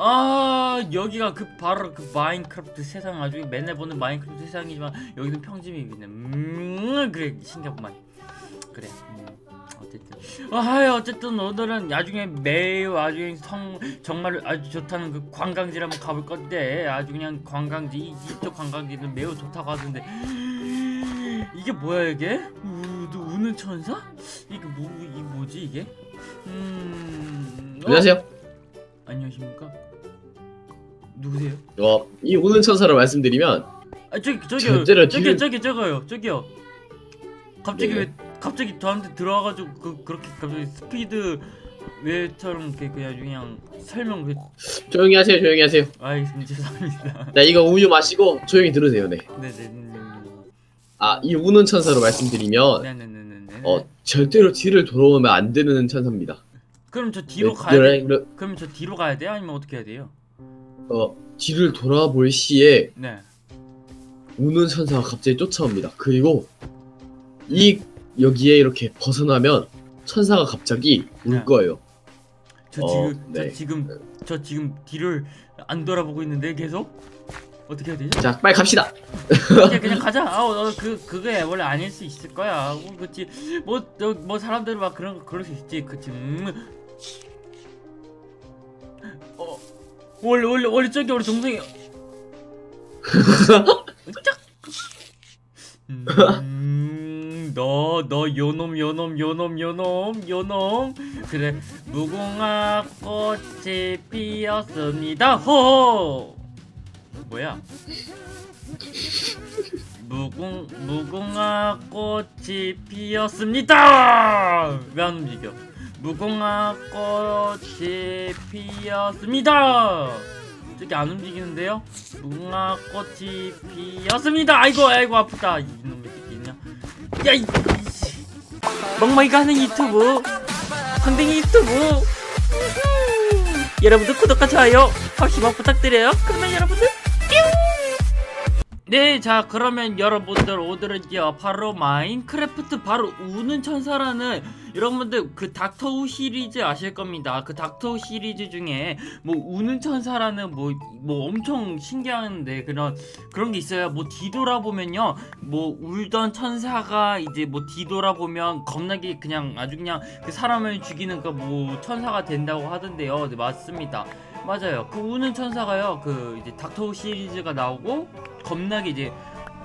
아 여기가 그 바로 그 마인크래프트 세상 아주 맨날 보는 마인크래프트 세상이지만 여기는 평지맵이네. 음 그래 신기하구만. 그래 음, 어쨌든. 아 어쨌든 오늘은 나중에 매우 아주 성 정말 아주 좋다는 그 관광지를 한번 가볼 건데 아주 그냥 관광지 이- 이쪽 관광지는 매우 좋다고 하던데. 이게 뭐야 이게? 우, 우- 우는 천사? 이게 뭐 이게 뭐지 이게? 음 어? 안녕하세요. 안녕하십니까? 누구세요? 어, 이 우는 천사로 말씀드리면 아 저기 저기요 절대로 저기 뒤를- 저기 저거요 저기요 갑자기 네. 왜 갑자기 저한테 들어와가지고 그 그렇게 갑자기 스피드 왜처럼 이렇게 그냥 그냥 설명 그 조용히 하세요. 조용히 하세요. 아이 죄송합니다 자, 이거 우유 마시고 조용히 들으세요. 네. 네네네네 아, 이 우는 천사로 말씀드리면 네네네네 어, 절대로 뒤를 돌아오면 안 되는 천사입니다. 그럼 저 뒤로 네, 가야 돼 그래, 그럼 저 뒤로 가야 돼요 아니면 어떻게 해야 돼요 어, 뒤를 돌아볼 시에 네 우는 천사가 갑자기 쫓아옵니다. 그리고 이 여기에 이렇게 벗어나면 천사가 갑자기 울 네. 거예요. 저 어, 지금 네. 저 지금 저 지금 뒤를 안 돌아보고 있는데 계속 어떻게 해야 되죠? 자, 빨리 갑시다. 그냥 그냥 가자. 아, 어, 그 그게 원래 아닐 수 있을 거야. 뭐 그치. 뭐뭐 사람들은 막 그런 거 그럴 수 있지. 그치. 음. 어 원래 원래 원래 저기 우리 동생이. 짝. 음, 너, 너, 요놈, 요놈, 요놈, 요놈, 요놈. 그래, 무궁화 꽃이 피었습니다. 호호! 뭐야? 무궁 무궁화 꽃이 피었습니다. 왜안 움직여? 무궁화 꽃이 피었습니다. 저기 안 움직이는데요? 무궁화 꽃이 피었습니다. 아이고 아이고 아프다. 이놈의 새끼냐? 야 이. 이씨. 멍멍이가 하는 유튜브 황댕이 유튜브. 여러분들 구독과 좋아요 확실히 부탁드려요. 그러면 여러분들 네, 자 그러면 여러분들 오늘은요 바로 마인크래프트 바로 우는 천사라는 여러분들 그 닥터우 시리즈 아실 겁니다. 그 닥터우 시리즈 중에 뭐 우는 천사라는 뭐뭐 엄청 신기한데 그런 그런 게 있어요. 뭐 뒤돌아보면요, 뭐 울던 천사가 이제 뭐 뒤돌아보면 겁나게 그냥 아주 그냥 그 사람을 죽이는 그 뭐 천사가 된다고 하던데요. 네 맞습니다. 맞아요. 그 우는 천사가요. 그 이제 닥터우 시리즈가 나오고 겁나게 이제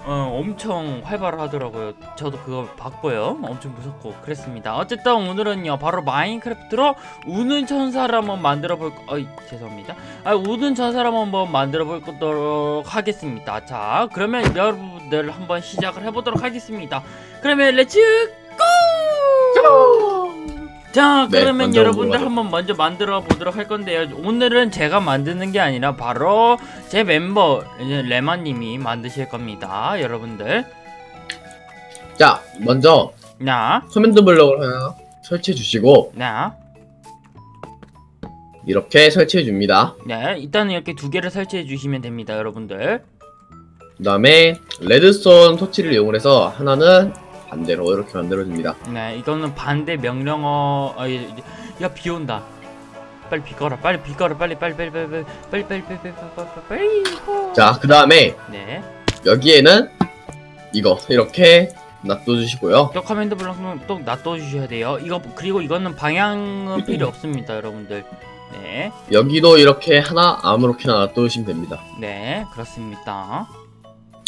어, 엄청 활발하더라고요. 저도 그거 봤고요. 엄청 무섭고 그랬습니다. 어쨌든 오늘은요 바로 마인크래프트로 우는 천사를 한번 만들어 볼 거. 어이 죄송합니다. 아 우는 천사를 한번 만들어 볼 거도록 하겠습니다. 자 그러면 여러분들 한번 시작을 해보도록 하겠습니다. 그러면 렛츠 고! 자 네, 그러면 여러분들. 한번 먼저 만들어 보도록 할 건데요 오늘은 제가 만드는 게 아니라 바로 제 멤버 레마님이 만드실 겁니다 여러분들 자, 먼저 나, 커맨드 블럭을 하나 설치해 주시고 나, 이렇게 설치해 줍니다. 네 일단은 이렇게 두 개를 설치해 주시면 됩니다 여러분들 그 다음에 레드스톤 토치를 이용해서 하나는 반대로 이렇게 만들어 줍니다. 네 이거는 반대 명령어 아, 야 비 온다 빨리 비 꺼라 빨리 비 꺼라 빨리 빨리 빨리 빨리 빨리 빨리 빨리 빨리 빨리 빨리 빨리 빨리 빨리 자, 그 다음에 네 여기에는 이거 이렇게 놔둬주시고요. 또 커맨드 블록은 또 놔둬 주셔야 돼요. 이거 그리고 이거는 방향은 필요 없습니다, 여러분들. 네, 여기도 이렇게 하나 아무렇게나 놔두시면 됩니다. 네 그렇습니다.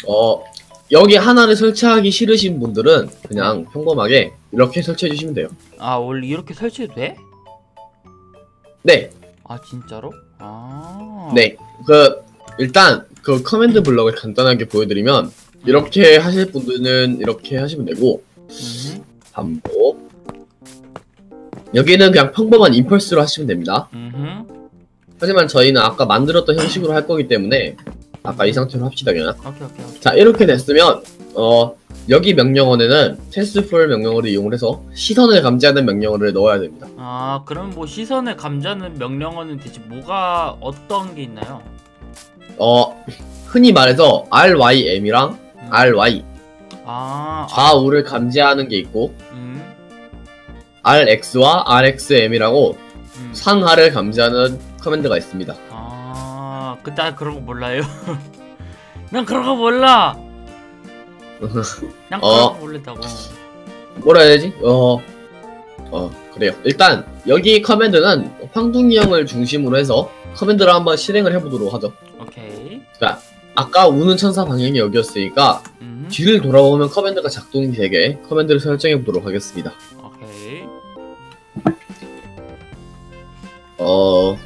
어 여기 하나를 설치하기 싫으신 분들은 그냥 평범하게 이렇게 설치해 주시면 돼요. 아 원래 이렇게 설치해도 돼? 네, 아 진짜로? 아, 네. 그 일단 그 커맨드 블럭을 간단하게 보여드리면 이렇게 하실 분들은 이렇게 하시면 되고 음, 반복. 여기는 그냥 평범한 임펄스로 하시면 됩니다. 음, 하지만 저희는 아까 만들었던 형식으로 할 거기 때문에 아까 이 상태로 합시다 그냥. 오케이 오케이 오케이. 자 이렇게 됐으면 어 여기 명령어에는 테스트풀 명령어를 이용해서 시선을 감지하는 명령어를 넣어야 됩니다. 아 그럼 뭐 시선을 감자는 명령어는 대체 뭐가 어떤 게 있나요? 어 흔히 말해서 RYM이랑 음. RY 아, 아, 좌우를 감지하는 게 있고 음, RX와 RXM이라고 음. 상하를 감지하는 커맨드가 있습니다. 아아 그때 그런 거 몰라요 난 그런 거 몰라 난 그런 어. 거 모른다고 뭐라 해야 되지? 어, 어, 그래요. 일단, 여기 커맨드는 황둥이 형을 중심으로 해서 커맨드를 한번 실행을 해보도록 하죠. 오케이 아까 우는 천사 방향이 여기였으니까, 음 뒤를 돌아보면 커맨드가 작동이 되게 커맨드를 설정해 보도록 하겠습니다. 오케이 어,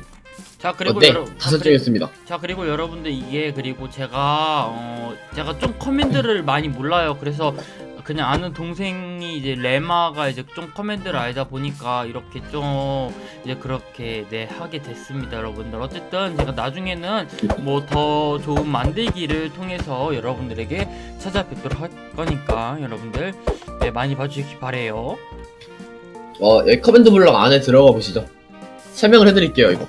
자 그리고 어, 네, 여러 다 자, 설정했습니다. 자 그리고 여러분들 이게 그리고 제가 어 제가 좀 커맨드를 많이 몰라요 그래서 그냥 아는 동생이 이제 레마가 이제 좀 커맨드를 알다 보니까 이렇게 좀 이제 그렇게 네 하게 됐습니다 여러분들 어쨌든 제가 나중에는 뭐 더 좋은 만들기를 통해서 여러분들에게 찾아뵙도록 할 거니까 여러분들 네 많이 봐주시기 바래요 어, 여기 커맨드 블럭 안에 들어가 보시죠. 설명을 해드릴게요, 이거.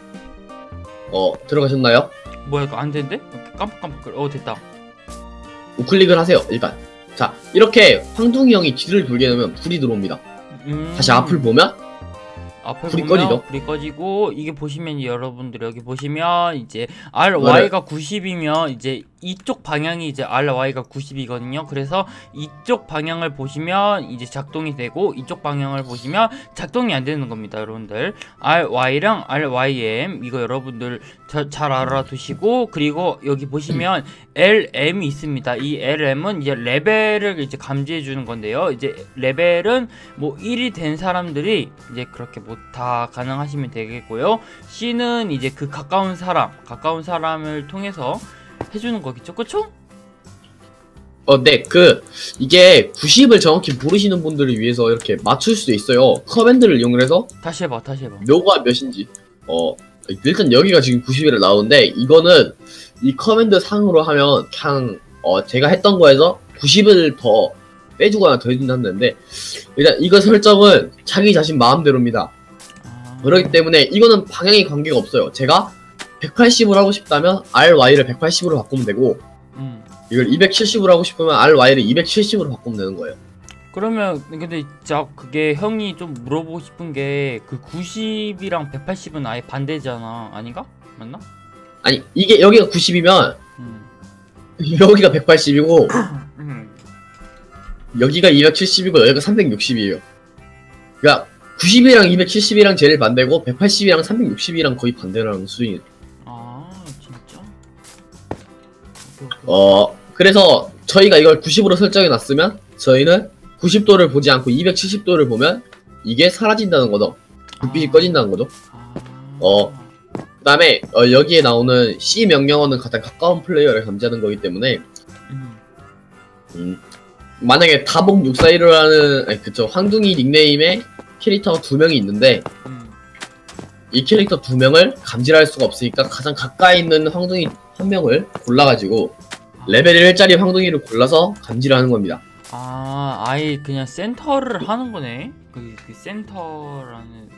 어, 들어가셨나요? 뭐야 이거 안 되는데? 깜빡깜빡 어 됐다 우클릭을 하세요, 일단. 자, 이렇게 황둥이 형이 뒤를 돌게 되면 불이 들어옵니다. 음. 다시 앞을 보면, 앞에 불이 보면 꺼지죠? 불이 꺼지고 이게 보시면 여러분들 여기 보시면 이제 RY가 90이면 이제 이쪽 방향이 이제 RY가 90이거든요. 그래서 이쪽 방향을 보시면 이제 작동이 되고 이쪽 방향을 보시면 작동이 안 되는 겁니다, 여러분들. RY랑 RYM 이거 여러분들 자- 잘 알아두시고 그리고 여기 보시면 LM이 있습니다. 이 LM은 이제 레벨을 이제 감지해 주는 건데요. 이제 레벨은 뭐 1이 된 사람들이 이제 그렇게 뭐다 가능하시면 되겠고요. C는 이제 그 가까운 사람, 가까운 사람을 통해서 해주는 거겠죠, 그쵸? 어, 네, 그, 이게 90을 정확히 모르시는 분들을 위해서 이렇게 맞출 수도 있어요. 커맨드를 이용해서 다시 해봐, 다시 해봐. 묘가 몇인지. 어, 일단 여기가 지금 90이라 나오는데, 이거는 이 커맨드 상으로 하면 그냥, 어, 제가 했던 거에서 90을 더 빼주거나 더해준다는데, 일단 이거 설정은 자기 자신 마음대로입니다. 아, 그렇기 때문에 이거는 방향이 관계가 없어요. 제가 180으로 하고 싶다면 RY를 180으로 바꾸면 되고, 음. 이걸 270으로 하고 싶으면 RY를 270으로 바꾸면 되는 거예요. 그러면 근데 진짜 그게 형이 좀 물어보고 싶은 게 그 90이랑 180은 아예 반대잖아, 아닌가? 맞나? 아니, 이게 여기가 90이면 음. 여기가 180이고 음. 여기가 270이고 여기가 360이에요. 그러니까 90이랑 270이랑 제일 반대고 180이랑 360이랑 거의 반대라는 수준이에요. 아, 진짜? 어, 그래서 저희가 이걸 90으로 설정해 놨으면 저희는 90도를 보지 않고 270도를 보면 이게 사라진다는 거죠. 불빛이 아. 꺼진다는 거죠. 아. 어. 그 다음에 여기에 나오는 C 명령어는 가장 가까운 플레이어를 감지하는 거기 때문에 음. 음, 만약에 다복 641이라는 아니 그쵸 황둥이 닉네임의 캐릭터가 두 명이 있는데 음. 이 캐릭터 두 명을 감지할 수가 없으니까 가장 가까이 있는 황둥이 한 명을 골라가지고 레벨 1짜리 황둥이를 골라서 감지를 하는 겁니다. 아, 아예 그냥 센터를 하는 거네. 그, 그 센터라는.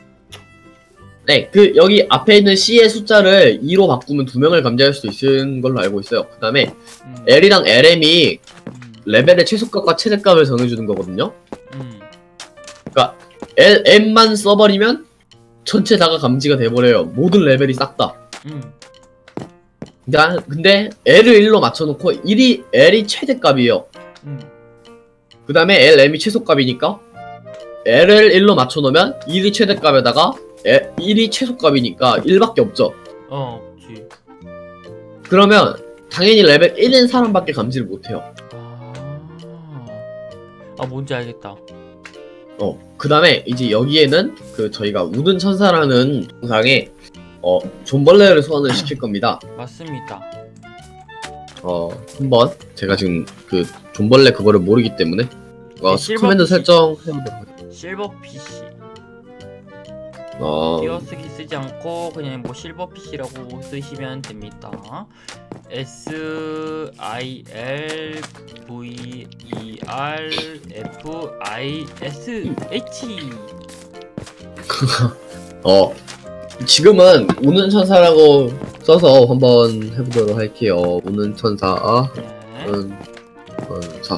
네, 그 여기 앞에 있는 C의 숫자를 2로 바꾸면 두 명을 감지할 수 있는 걸로 알고 있어요. 그 다음에 음, L이랑 LM이 음, 레벨의 최소값과 최대값을 정해주는 거거든요. 음. L, M만 써버리면 전체 다가 감지가 돼버려요. 모든 레벨이 싹 다. 음. 근데, 근데 L을 1로 맞춰놓고 1이 L이 최대값이에요. 음. 그 다음에 L, M이 최소값이니까 L을 1로 맞춰놓으면 1이 최대값에다가 L, 1이 최소값이니까 1밖에 없죠. 어, 그치. 그러면 당연히 레벨 1인 사람밖에 감지를 못해요. 아. 아, 뭔지 알겠다. 어, 그 다음에 이제 여기에는 그 저희가 우든 천사라는 영상에 어, 존벌레를 소환을 시킬 겁니다. 맞습니다. 어, 한번 제가 지금 그 존벌레 그거를 모르기 때문에 어, 네, 실버 커맨드 PC. 설정 해보도록 하겠습니다. 실버 PC. 어, 띄어쓰기 쓰지 않고 그냥 뭐 실버 PC라고 쓰시면 됩니다. S I L V E R F I S H 어, 지금은 우는 천사라고 써서 한번 해보도록 할게요. 우는 천사, 네. 우는 천사.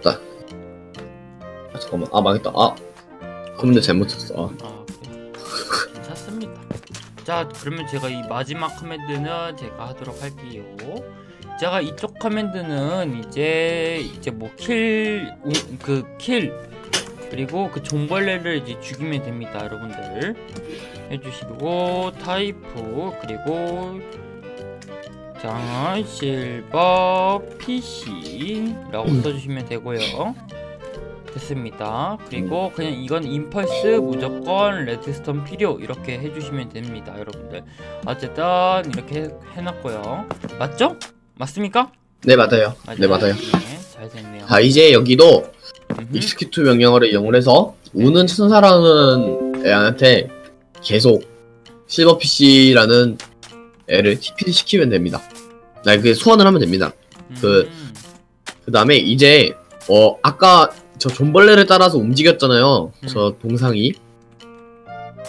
자, 아, 잠깐만, 아 망했다. 아, 커맨드 잘못 쳤어. 아. 괜찮습니다. 자 그러면 제가 이 마지막 커맨드는 제가 하도록 할게요 제가 이쪽 커맨드는 이제 이제 뭐 뭐킬그 킬 그리고 그 종벌레를 이제 죽이면 됩니다 여러분들 해주시고 타이프 그리고 자 실버 PC라고 써주시면 되고요 됐습니다 그리고 그냥 이건 임펄스 무조건 레드스톤 필요 이렇게 해주시면 됩니다 여러분들 어쨌든 이렇게 해- 해놨고요 맞죠? 맞습니까? 네 맞아요. 네 맞아요. 네, 잘 됐네요 자 이제 여기도. 익스큐트 명령어를 이용을 해서 우는 천사라는 애한테 계속 실버 PC라는 애를 TP를 시키면 됩니다. 나그 소환을 하면 됩니다. 그- 음. 그 다음에 이제 어 아까 저 존벌레를 따라서 움직였잖아요. 음. 저 동상이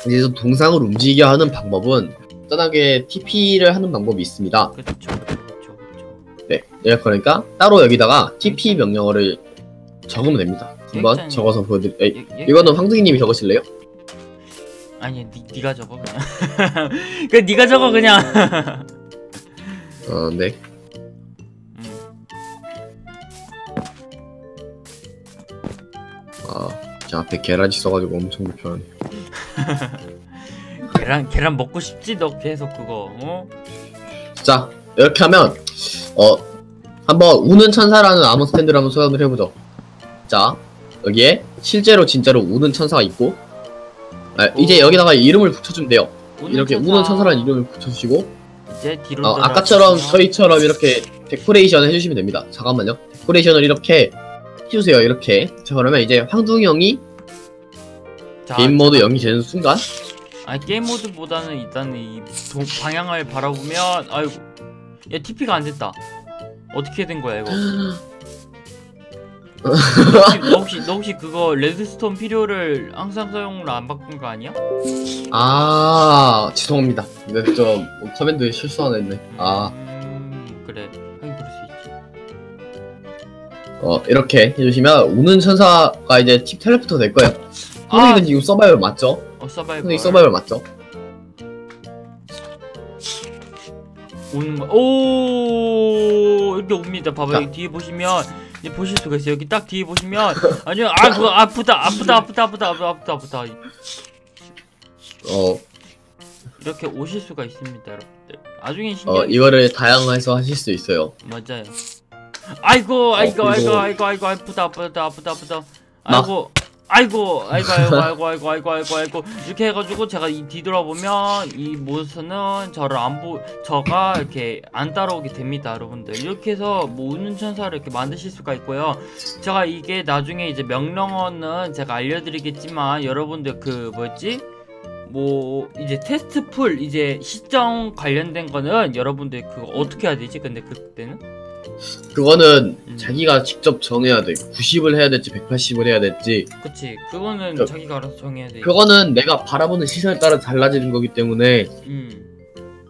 이제 저 동상을 움직이게 하는 방법은 간단하게 TP를 하는 방법이 있습니다. 그쵸 그쵸 그쵸 네, 네, 그러니까 따로 여기다가 TP 명령어를 적으면 됩니다. 한번 일단- 적어서 보여드릴. 에이, 예- 예- 이거는 황둥이님이 적으실래요? 아니 니, 니가 적어 그냥 그 니가 적어 그냥 어, 네. 아, 제 앞에 계란이 써가지고 엄청 불편하네. 계란 계란 먹고 싶지 너 계속 그거 어? 자, 이렇게 하면 어 한번 우는 천사라는 아몬 스탠드를 한번 소환을 해보죠. 자, 여기에 실제로 진짜로 우는 천사가 있고, 아, 이제 오. 여기다가 이름을 붙여주면 돼요. 우는 이렇게 천사. 우는 천사라는 이름을 붙여주시고, 이제 뒤로 어, 아까처럼 저희처럼 이렇게 데코레이션 해주시면 됩니다. 잠깐만요. 데코레이션을 이렇게 해주세요. 이렇게. 자, 그러면 이제 황둥이 형이 자, 게임 모드 0이 되는 순간, 아니 게임 모드보다는 일단 이 동, 방향을 바라보면 아이고 야 TP가 안 됐다 어떻게 된 거야 이거 너 혹시, 너 혹시 너 혹시 그거 레드스톤 필요를 항상 사용으로 안 바꾼 거 아니야? 아, 죄송합니다. 근데 좀 커맨드에 실수 하나 했네. 아, 어, 이렇게 해주시면 우는 천사가 이제 팁 텔레포터 될 거예요. 아! 황둥이는 지금 서바이벌 맞죠? 어 서바이벌 황둥이 서바이벌 맞죠? 오는 거. 오 이렇게 옵니다. 봐봐 자. 여기 뒤에 보시면 이제 보실 수가 있어요. 여기 딱 뒤에 보시면 아니요 아 그거 아프다 아프다 아프다 아프다 아프다 아프다 아프다 어, 이렇게 오실 수가 있습니다, 여러분들. 나중에 어, 신경 이거를 다양해서 하실 수 있어요. 맞아요. 아이고 아이고 어, 아이고 아이고 아이고 아프다 아프다 아프다 아프다. 아이고 아이고 아이고 아이고 아이고 아이고 아이고 아이고 아이고. 이렇게 해가지고 제가 이 뒤돌아보면 이 몬스터는 저를 안보 저가 이렇게 안 따라오게 됩니다 여러분들. 이렇게 해서 뭐 우는 천사를 이렇게 만드실 수가 있고요. 제가 이게 나중에 이제 명령어는 제가 알려드리겠지만 여러분들 그 뭐였지? 뭐 이제 테스트 풀 이제 시점 관련된 거는 여러분들 그거 어떻게 해야 되지? 근데 그때는 그거는 음. 자기가 직접 정해야 돼. 90을 해야 될지 180을 해야 될지. 그치 그거는 저- 자기가 알아서 정해야 돼 그거는 내가 바라보는 시선에 따라 달라지는 거기 때문에 음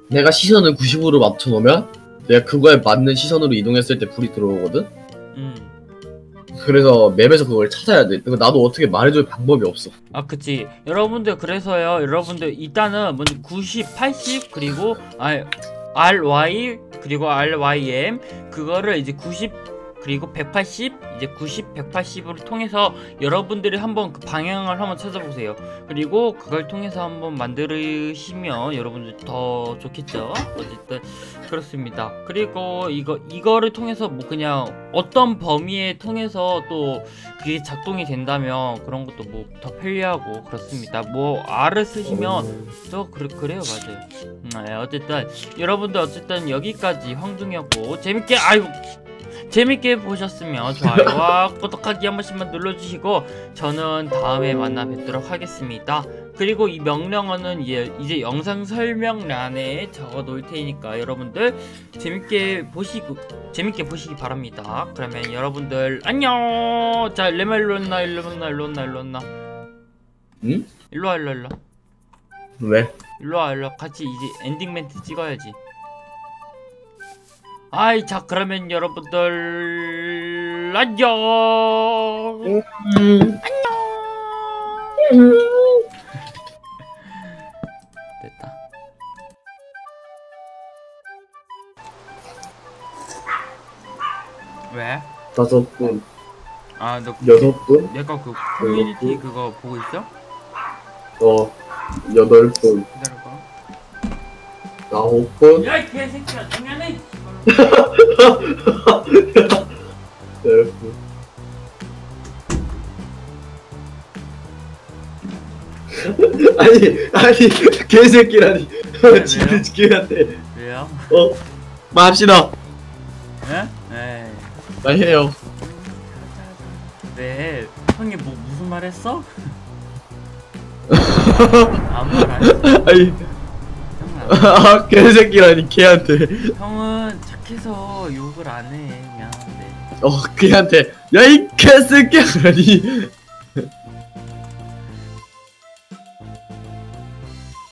내가 시선을 90으로 맞춰 놓으면 내가 그거에 맞는 시선으로 이동했을 때 불이 들어오거든. 음. 그래서 맵에서 그걸 찾아야 돼. 그거 나도 어떻게 말해줄 방법이 없어. 아 그치 여러분들 그래서요 여러분들 일단은 먼저 90, 80 그리고 R, RY 그리고 RYM 그거를 이제 90 그리고 180 이제 90, 180으로 통해서 여러분들이 한번 그 방향을 한번 찾아보세요. 그리고 그걸 통해서 한번 만들으시면 여러분들 더 좋겠죠? 어쨌든 그렇습니다. 그리고 이거 이거를 통해서 뭐 그냥 어떤 범위에 통해서 또 그게 작동이 된다면 그런 것도 뭐 더 편리하고 그렇습니다. 뭐 R을 쓰시면 또 그래, 그래요. 맞아요. 음, 네, 어쨌든 여러분들 어쨌든 여기까지 황둥이었고 재밌게 아이고 재밌게 보셨으면 좋아요와 구독하기 한 번씩만 눌러주시고 저는 다음에 만나 뵙도록 하겠습니다. 그리고 이 명령어는 이제, 이제 영상 설명란에 적어 놓을 테니까 여러분들 재밌게 보시고 재밌게 보시기 바랍니다. 그러면 여러분들 안녕. 자 레마 일로 온나 일로 온나 일로 온나 일로 온나. 응? 일로 와 일로 와, 일로 와. 왜? 일로 와 일로 와. 같이 이제 엔딩 멘트 찍어야지. 아이 자 그러면 여러분들 안녕 음. 안녕 됐다 왜? 다섯 분 아너 그 여섯 분? 내가 그 커뮤니티 그거 보고 있어? 어 여덟 분 기다려봐 아홉 분? 야, 개새끼야 분. 아니, 아니, 개새끼라니. 지금 지금한테. 왜요? 어, 마합시다. 예? 에이 나 해요. 네 형이 뭐 무슨 말 했어? 아무 말 안 했어 아니, 형은, 안- 아, 개새끼라니, 걔한테. 형은 착해서 욕을 안 해 미안한데 어, 걔한테. 야, 이 개새끼라니.